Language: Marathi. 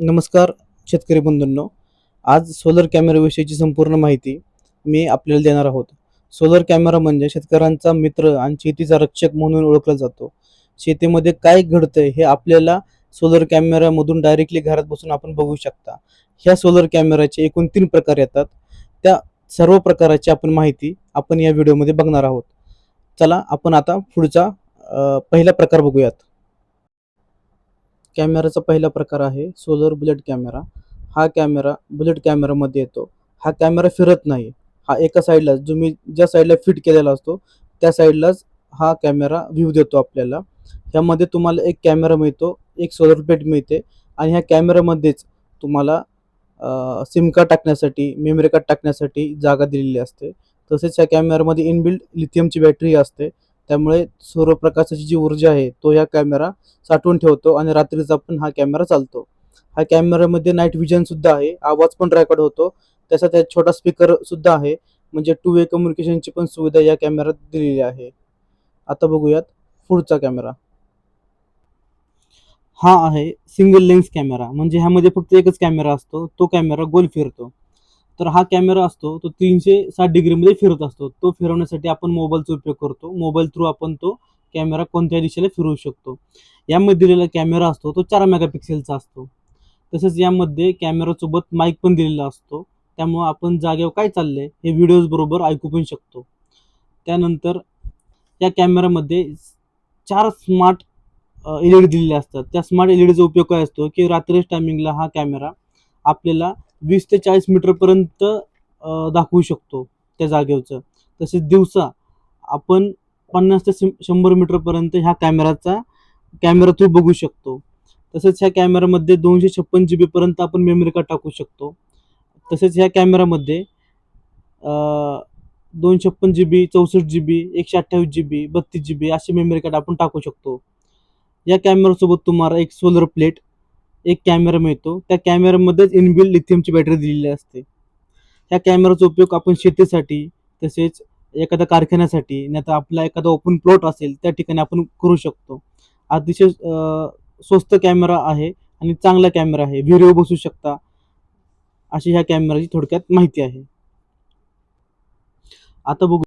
नमस्कार शेतकरी बंधूंनो. आज सोलर कॅमेराविषयीची संपूर्ण माहिती मी आपल्याला देणार आहोत. सोलर कॅमेरा म्हणजे शेतकऱ्यांचा मित्र आणि शेतीचा रक्षक म्हणून ओळखला जातो. शेतीमध्ये काय घडतंय हे आपल्याला सोलर कॅमेऱ्यामधून डायरेक्टली घरात बसून आपण बघू शकता. ह्या सोलर कॅमेऱ्याचे एकूण तीन प्रकार येतात. त्या सर्व प्रकाराची आपण माहिती आपण या व्हिडिओमध्ये बघणार आहोत. चला आपण आता पुढचा पहिला प्रकार बघूयात. कॅमेराचा पहिला प्रकार आहे सोलर बुलेट कॅमेरा. हा कॅमेरा बुलेट कॅमेरामध्ये येतो. हा कॅमेरा फिरत नाही. हा एका साईडला जो मी ज्या साईडला फिट केलेला असतो त्या साईडलाच हा कॅमेरा व्ह्यू देतो आपल्याला. ह्यामध्ये तुम्हाला एक कॅमेरा मिळतो एक सोलर प्लेट मिळते आणि ह्या कॅमेऱ्यामध्येच तुम्हाला सिम कार्ड टाकण्यासाठी मेमरी कार्ड टाकण्यासाठी जागा दिलेली असते. तसेच ह्या कॅमेऱ्यामध्ये इनबिल्ड लिथियमची बॅटरी असते. त्यामुळे सूर्यप्रकाशाची जी ऊर्जा आहे तो ह्या कॅमेरा साठवून ठेवतो आणि रात्रीचा पण हा कॅमेरा चालतो. हा कॅमेरामध्ये नाईट विजन सुद्धा आहे आवाज पण रेकॉर्ड होतो. त्याचा त्यात छोटा स्पीकर सुद्धा आहे म्हणजे टू वे कम्युनिकेशनची पण सुविधा या कॅमेऱ्यात दिलेली आहे. आता बघूयात पुढचा कॅमेरा. हा आहे सिंगल लेन्स कॅमेरा म्हणजे ह्यामध्ये फक्त एकच कॅमेरा असतो तो कॅमेरा गोल फिरतो. तर हा कॅमेरा असतो तो तीनशे साठ डिग्रीमध्ये फिरत असतो. तो फिरवण्यासाठी आपण मोबाईलचा उपयोग करतो. मोबाईल थ्रू आपण तो कॅमेरा कोणत्या दिशेला फिरवू शकतो. यामध्ये दिलेला कॅमेरा असतो तो चार मेगापिक्सेलचा असतो. तसेच यामध्ये कॅमेरासोबत माईक पण दिलेला असतो. त्यामुळं आपण जागेवर काय चाललंय हे व्हिडिओज बरोबर ऐकू पण शकतो. त्यानंतर या कॅमेरामध्ये चार स्मार्ट एल ई डी दिलेले असतात. त्या स्मार्ट एल ई डीचा उपयोग काय असतो की रात्रीच टायमिंगला हा कॅमेरा आपल्याला वीस ते चाळीस मीटरपर्यंत दाखवू शकतो त्या जागेवरचं. तसेच दिवसा आपण पन्नास ते शंभर मीटरपर्यंत ह्या कॅमेराचा कॅमेरा थ्रू बघू शकतो. तसेच ह्या कॅमेरामध्ये दोनशे छप्पन जी बीपर्यंत आपण मेमरी कार्ड टाकू शकतो. तसेच ह्या कॅमेरामध्ये दोन छप्पन जी बी चौसष्ट जी बी एकशे अठ्ठावीस जी बी बत्तीस जी बी असे मेमरी कार्ड आपण टाकू शकतो. या कॅमेरासोबत तुम्हाला एक सोलर प्लेट एक कॅमेरा मिळतो. त्या कॅमेऱ्यामध्येच इनबिल्ड लिथियमची बॅटरी दिलेली असते. त्या कॅमेराचा उपयोग आपण शेतीसाठी तसेच एखाद्या कारखान्यासाठी नाही तर आपला एखादा ओपन प्लॉट असेल त्या ठिकाणी आपण करू शकतो. अतिशय स्वस्त कॅमेरा आहे आणि चांगला कॅमेरा आहे. व्हिडिओ बसू शकता. अशी ह्या कॅमेराची थोडक्यात माहिती आहे. आता बघू